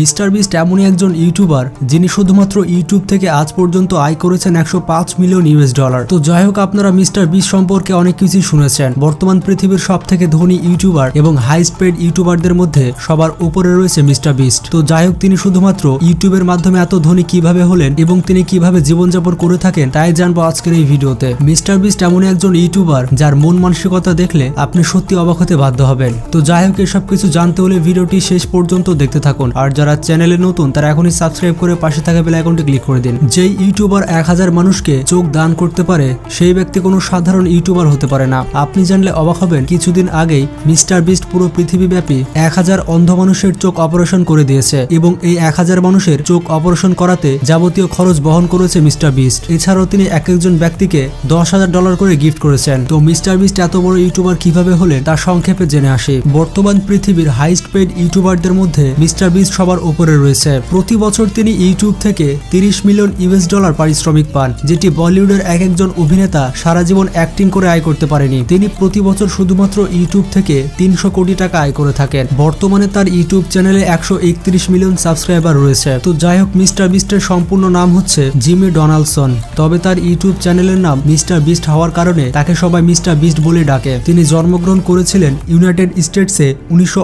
Mister beast এমনই একজন YouTuber যিনি শুধুমাত্র ইউটিউব থেকে আজ পর্যন্ত আয় করেছেন একশো পাঁচ মিলিয়ন ইউএস ডলার। তো যাই হোক, আপনারা মিস্টার বিস্ট সম্পর্কে অনেক কিছুই শুনেছেন। বর্তমান পৃথিবীর সব থেকে ধনী ইউটিউবার এবং হাই স্পেড ইউটিউবারদের মধ্যে সবার উপরে রয়েছে মিস্টার বিস্ট। তো যাই হোক, তিনি শুধুমাত্র ইউটিউবের মাধ্যমে এত ধনী কীভাবে হলেন এবং তিনি কীভাবে জীবনযাপন করে থাকেন তাই জানব আজকের এই ভিডিওতে। মিস্টার বিস্ট এমনই একজন ইউটিউবার যার মন মানসিকতা দেখলে আপনি সত্যি অবাক হতে বাধ্য হবেন। তো যাই হোক, এসব কিছু জানতে হলে ভিডিওটি শেষ পর্যন্ত দেখতে থাকুন। আর যারা চ্যানেলে নতুন, তারা এখনই সাবস্ক্রাইব করে পাশে থাকা বেল আইকনটি ক্লিক করে দিন। যেই ইউটিউবার এক হাজার মানুষকে চোখ দান করতে পারে, সেই ব্যক্তি কোনো সাধারণ ইউটিউবার হতে পারে না। আপনি জানলে অবাক হবেন, কিছুদিন আগেই মিস্টার বিস্ট পুরো পৃথিবীব্যাপী এক হাজার অন্ধ মানুষের চোখ অপারেশন করে দিয়েছে এবং এই এক হাজার মানুষের চোখ অপারেশন করাতে যাবতীয় খরচ বহন করেছে মিস্টার বিস্ট। এছাড়াও তিনি এক একজন ব্যক্তিকে দশ হাজার ডলার করে গিফট করেছেন। তো মিস্টার বিস্ট এত বড় ইউটিউবার কীভাবে হলেন, তা সংক্ষেপে জেনে আসি। বর্তমান পৃথিবীর হাইস্ট পেড ইউটিউবারদের মধ্যে মিস্টার বিস্ট সবার উপরে রয়েছে। প্রতি বছর তিনি ইউটিউব থেকে তিরিশ মিলিয়ন ইউএস ডলার পারিশ্রমিক পান, যেটি বলিউডের এক একজন অভিনেতা সারা জীবন অ্যাক্টিং করে আয় করতে পারেনি। তিনি প্রতি বছর শুধুমাত্র ইউটিউব থেকে তিনশো কোটি টাকা আয় করে থাকেন। বর্তমানে তার ইউটিউব চ্যানেলে একশো একত্রিশ মিলিয়ন সাবস্ক্রাইবার রয়েছে। তো যাই হোক, মিস্টার বিস্টের সম্পূর্ণ নাম হচ্ছে জিমি ডোনাল্ডসন তবে তার ইউটিউব চ্যানেলের নাম মিস্টার বিস্ট হওয়ার কারণে তাকে সবাই মিস্টার বিস্ট বলে ডাকে। তিনি জন্মগ্রহণ করেছিলেন ইউনাইটেড স্টেটসে উনিশশো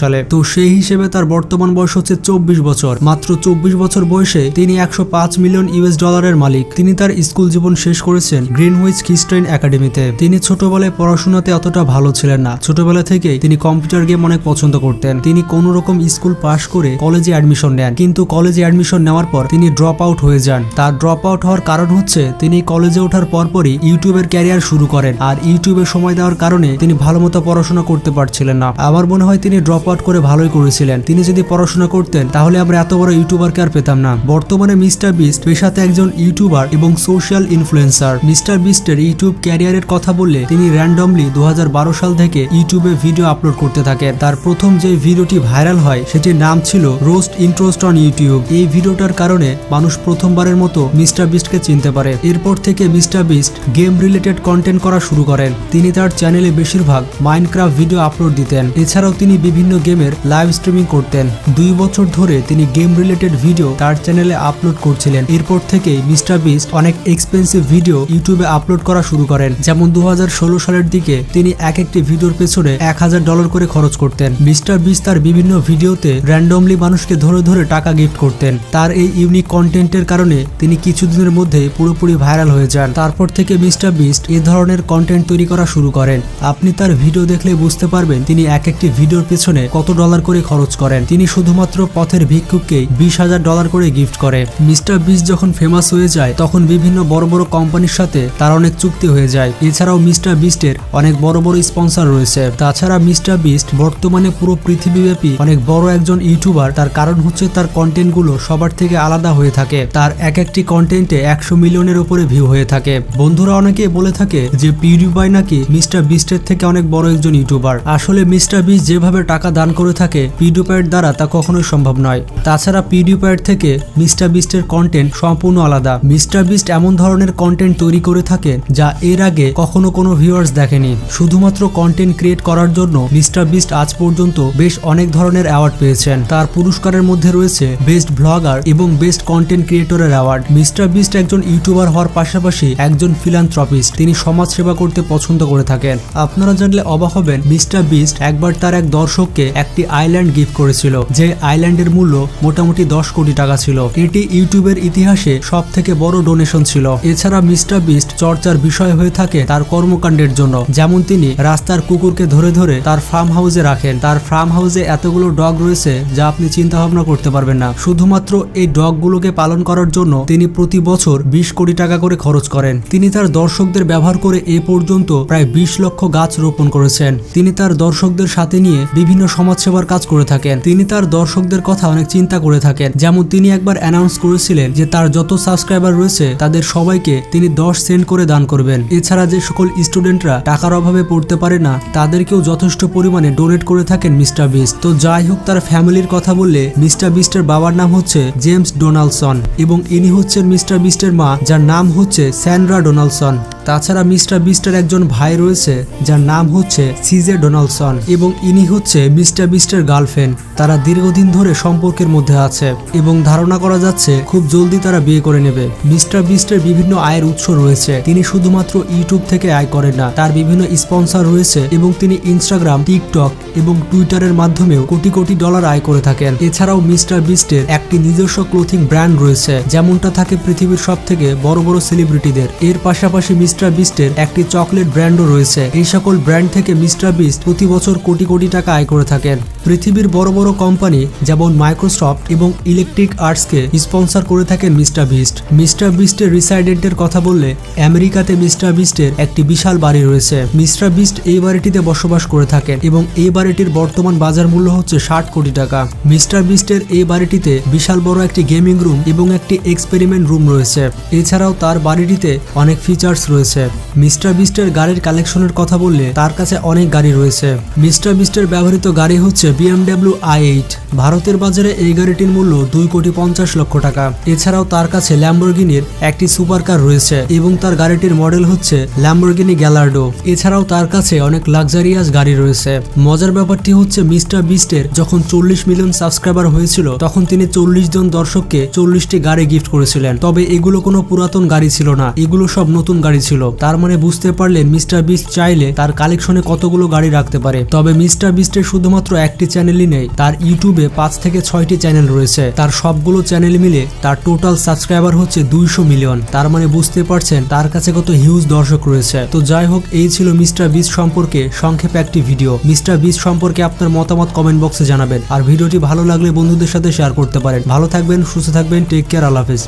সালে। তো সেই হিসেবে তার বর্তমান বয়স হচ্ছে চব্বিশ বছর। মাত্র চব্বিশ বছর বয়সে তিনি একশো পাঁচ মিলিয়ন ইউএস ডলারের মালিক। তিনি তার স্কুল জীবন শেষ করেছেন গ্রিনউইচ খ্রিস্টাইন একাডেমিতে। তিনি ছোটবেলায় পড়াশোনাতে অতটা ভালো ছিলেন না। ছোটবেলা থেকেই তিনি কম্পিউটার গেম অনেক পছন্দ করতেন। তিনি কোনো রকম স্কুল পাশ করে কলেজে অ্যাডমিশন নেন। কিন্তু কলেজে অ্যাডমিশন নেওয়ার পর তিনি ড্রপ আউট হয়ে যান। তার ড্রপ আউট হওয়ার কারণ হচ্ছে তিনি কলেজে ওঠার পরপরই ইউটিউবের ক্যারিয়ার শুরু করেন। আর ইউটিউবে সময় দেওয়ার কারণে তিনি ভালো মতো পড়াশোনা করতে পারছিলেন না। আমার মনে হয় তিনি ড্রপ আউট করে ভালোই করেছিলেন। তিনি যদি পড়াশোনা করতেন, তাহলে আমরা এত বড় ইউটিউবারকে আর পেতাম না। বর্তমানে মিস্টার বিস্ট পেশাতে একজন ইউটিউবার এবং সোশ্যাল ইনফ্লুয়েন্সার। মিস্টার বিস্টের ইউটিউব ক্যারিয়ারের কথা বললে তিনি র্যান্ডমলি দু হাজার বারো সাল থেকে ইউটিউবে ভিডিও আপলোড করতে থাকেন। তার প্রথম যে ভিডিওটি ভাইরাল হয়, সেটির নাম ছিল রোস্ট ইন্ট্রোস্ট অন ইউটিউব। এই ভিডিওটার কারণে মানুষ প্রথমবারের মতো মিস্টার বিস্টকে চিনতে পারে। এরপর থেকে Mister Beast game related content করা শুরু করেন। তিনি তার চ্যানেলে বেশিরভাগ মাইনক্রাফট ভিডিও আপলোড দিতেন। এছাড়াও তিনি বিভিন্ন গেমের লাইভ স্ট্রিমিং করতেন। দুই বছর ধরে তিনি গেম রিলেটেড ভিডিও তার চ্যানেলে আপলোড করছিলেন। এরপর থেকে মিস্টার বিস্ট অনেক এক্সপেন্সিভ ভিডিও ইউটিউবে আপলোড করা শুরু করেন। যেমন দু সালের দিকে তিনি এক একটি ভিডিওর পেছনে এক হাজার ডলার করে খরচ করতেন। মিস্টার বিস্ট তার বিভিন্ন ভিডিওতে র্যান্ডমলি মানুষকে ধরে ধরে টাকা গিফট করতেন। তার এই ইউনিক কন্টেন্টের কারণে তিনি কিছুদিনের মধ্যে পুরোপুরি ভাইরাল হয়ে যান। তারপর থেকে মিস্টার বিস্ট এ ধরনের কন্টেন্ট তৈরি করা শুরু করেন। আপনি তার ভিডিও দেখলে বুঝতে পারবেন তিনি এক একটি ভিডিওর পেছনে কত ডলার করে খরচ করেন। তিনি শুধুমাত্র পথের ভিক্ষুককেই বিশ হাজার ডলার করে গিফট করে। মিস্টার বিস্ট যখন ফেমাস হয়ে যায়, তখন বিভিন্ন বড় বড় কোম্পানির সাথে তার অনেক চুক্তি হয়ে যায়। এছাড়াও মিস্টার বিস্টের অনেক বড় বড় স্পন্সর রয়েছে। তাছাড়া মিস্টার বিস্ট বর্তমানে পুরো পৃথিবীব্যাপী অনেক বড় একজন ইউটিউবার তার কারণ হচ্ছে তার কন্টেন্টগুলো সবার থেকে আলাদা হয়ে থাকে। তার এক একটি কন্টেন্টে একশো মিলিয়নের উপরে ভিউ হয়ে থাকে। বন্ধুরা অনেকে বলে থাকে যে পিউরিপাই নাকি মিস্টার বিস্টের থেকে অনেক বড় একজন ইউটিউবার আসলে মিস্টার বিস্ট যেভাবে টাকা দান করে থাকে পিউরিপাইয়ের দ্বারা তা কখনোই সম্ভব নয়। তাছাড়া পিউরিপাইয়ের থেকে মিস্টার বিস্টের কন্টেন্ট সম্পূর্ণ আলাদা। মিস্টার বিস্ট এমন ধরনের কন্টেন্ট তৈরি করে থাকে যা এর আগে কখনো কোনো ভিউয়ার্স দেখেনি। শুধুমাত্র কন্টেন্ট ক্রিয়েট করার জন্য মিস্টার বিস্ট আজ পর্যন্ত বেশ অনেক ধরনের অ্যাওয়ার্ড পেয়েছেন। তার পুরস্কারের মধ্যে রয়েছে বেস্ট ব্লগার এবং বেস্ট কন্টেন্ট ক্রিয়েটরের অ্যাওয়ার্ড মিস্টার বিস্ট একজন ইউটিউবার হওয়ার পাশাপাশি একজন ফিলান্থ্রপিস্ট তিনি সমাজ সেবা করতে পছন্দ করে থাকেন। আপনারা জানলে অবাক হবেন, মিস্টার বিস্ট একবার তার এক দর্শককে একটি আইল্যান্ড গিফট করেছিল, যে আইল্যান্ডের মূল্য মোটামুটি দশ কোটি টাকা ছিল। এটি ইউটিউবের ইতিহাসে সব থেকে বড় ডোনেশন ছিল। এছাড়া মিস্টার বিস্ট চর্চার বিষয় হয়ে থাকে তার কর্মকাণ্ডের জন্য। যেমন তিনি রাস্তার কুকুরকে ধরে ধরে তার ফার্ম হাউসে রাখেন। তার ফার্ম হাউসে এতগুলো ডগ রয়েছে যা আপনি চিন্তা ভাবনা করতে পারবেন না। শুধুমাত্র এই ডগগুলোকে পালন করার জন্য তিনি প্রতি বছর বিশ কোটি টাকা করে খরচ করেন। তিনি তার দর্শকদের ব্যবহার করে এ পর্যন্ত প্রায় বিশ লক্ষ গাছ রোপণ করেছেন। তিনি তার দর্শকদের সাথে নিয়ে বিভিন্ন সমাজসেবার কাজ করে থাকেন। তিনি তার দর্শকদের কথা অনেক চিন্তা করে থাকেন, যেমন তিনি একবার অ্যানাউন্স করেছিলেন যে তার যত সাবস্ক্রাইবার রয়েছে, তাদের সবাইকে তিনি দশ সেন্ট করে দান করবেন। এছাড়া যে সকল স্টুডেন্টরা টাকার অভাবে পড়তে পারে না, তাদেরকেও যথেষ্ট পরিমাণে ডোনেট করে থাকেন মিস্টার বিস্ট। তো যাই হোক, তার ফ্যামিলির কথা বললে মিস্টার বিস্টের বাবার নাম হচ্ছে জেমস ডোনাল্ডসন এবং ইনি হচ্ছেন মিস্টার বিস্টের মা, যার নাম হচ্ছে স্যান্ড্রা ডোনাল্ডসন তাছাড়া মিস্টার বিস্টের একজন ভাই রয়েছে, যার নাম হচ্ছে সিজে ডোনাল্ডসন এবং ইনি হচ্ছে মিস্টার বিস্টের গার্লফ্রেন্ড। তারা দীর্ঘদিন দীর্ঘদিন ধরে সম্পর্কের মধ্যে আছে এবং ধারণা করা যাচ্ছে খুব জলদি তারা বিয়ে করে নেবে। মিস্টার বিস্টের বিভিন্ন আয়ের উৎস রয়েছে। তিনি শুধুমাত্র ইউটিউব থেকে আয় করেন না, তার বিভিন্ন স্পন্সর রয়েছে এবং তিনি ইনস্টাগ্রাম, টিকটক এবং টুইটারের মাধ্যমেও কোটি কোটি ডলার আয় করে থাকেন। এছাড়াও মিস্টার বিস্টের একটি নিজস্ব ক্লোথিং ব্র্যান্ড রয়েছে, যেমনটা থাকে পৃথিবীর সব থেকে বড় বড় সেলিব্রিটিদের। এর পাশাপাশি মিস্টার বিস্টের একটি চকলেট ব্র্যান্ডও রয়েছে। এই সকল ব্র্যান্ড থেকে মিস্টার বিস্ট প্রতি বছর কোটি কোটি টাকা আয় করে থাকেন। পৃথিবীর বড় বড় কোম্পানি যেমন মাইক্রোসফট এবং ইলেকট্রিক আর্টসকে স্পন্সর করে থাকেন মিস্টার বিস্ট। মিস্টার বিস্টের রিসাইডেন্টের কথা বললে আমেরিকাতে মিস্টার বিস্টের একটি বিশাল বাড়ি রয়েছে। মিস্টার বিস্ট এই বাড়িটিতে বসবাস করে থাকেন এবং এই বাড়িটির বর্তমান বাজার মূল্য হচ্ছে ষাট কোটি টাকা। মিস্টার বিস্টের এই বাড়িটিতে বিশাল বড় একটি গেমিং রুম এবং একটি এক্সপেরিমেন্ট রুম রয়েছে। এছাড়াও তার বাড়িটিতে অনেক ফিচার্স রয়েছে। মিস্টার বিস্টের গাড়ির কালেকশনের কথা বললে তার কাছে অনেক গাড়ি রয়েছে। মিস্টার বিস্টের ব্যবহৃত গাড়ি হচ্ছে বিএমডাব্লিউ আই এইট। ভারতের বাজারে এই গাড়িটির মূল্য দুই কোটি পঞ্চাশ লক্ষ টাকা। এছাড়াও তার কাছে ল্যাম্বরগিনির একটি সুপার কার রয়েছে এবং তার গাড়িটির মডেল হচ্ছে ল্যাম্বরগিনি গ্যালার্ডো। এছাড়াও তার কাছে অনেক লাক্সারিয়াস গাড়ি রয়েছে। মজার ব্যাপারটি হচ্ছে মিস্টার বিস্টের যখন চল্লিশ মিলিয়ন সাবস্ক্রাইবার হয়েছিল, তখন তিনি চল্লিশ জন দর্শককে চল্লিশটি গাড়ি গিফট করেছিলেন। তবে এগুলো কোনো পুরাতন গাড়ি ছিল না, এগুলো সব নতুন গাড়ি ছিল। তার মানে বুঝতে পারলেন মিস্টার বিস্ট চাইলে তার কালেকশনে কতগুলো গাড়ি রাখতে পারে। তবে মিস্টার বিস্টের শুধুমাত্র একটি চ্যানেলই নেই, তার ইউটিউবে পাঁচ থেকে ছয়টি চ্যানেল রয়েছে। তার সবগুলো চ্যানেল মিলে তার টোটাল সাবস্ক্রাইবার হচ্ছে দুইশো মিলিয়ন। তার মানে বুঝতে পারছেন, তার কাছে কত হিউজ দর্শক রয়েছে। তো যাই হোক, এই ছিল মিস্টার বিস সম্পর্কে সংক্ষেপে একটি ভিডিও। মিস্টার বিস সম্পর্কে আপনার মতামত কমেন্ট বক্সে জানাবেন। আর ভিডিওটি ভালো লাগলে বন্ধুদের সাথে শেয়ার করতে পারেন। ভালো থাকবেন, সুস্থ থাকবেন, টেক কেয়ার, আল্লাহ হাফেজ।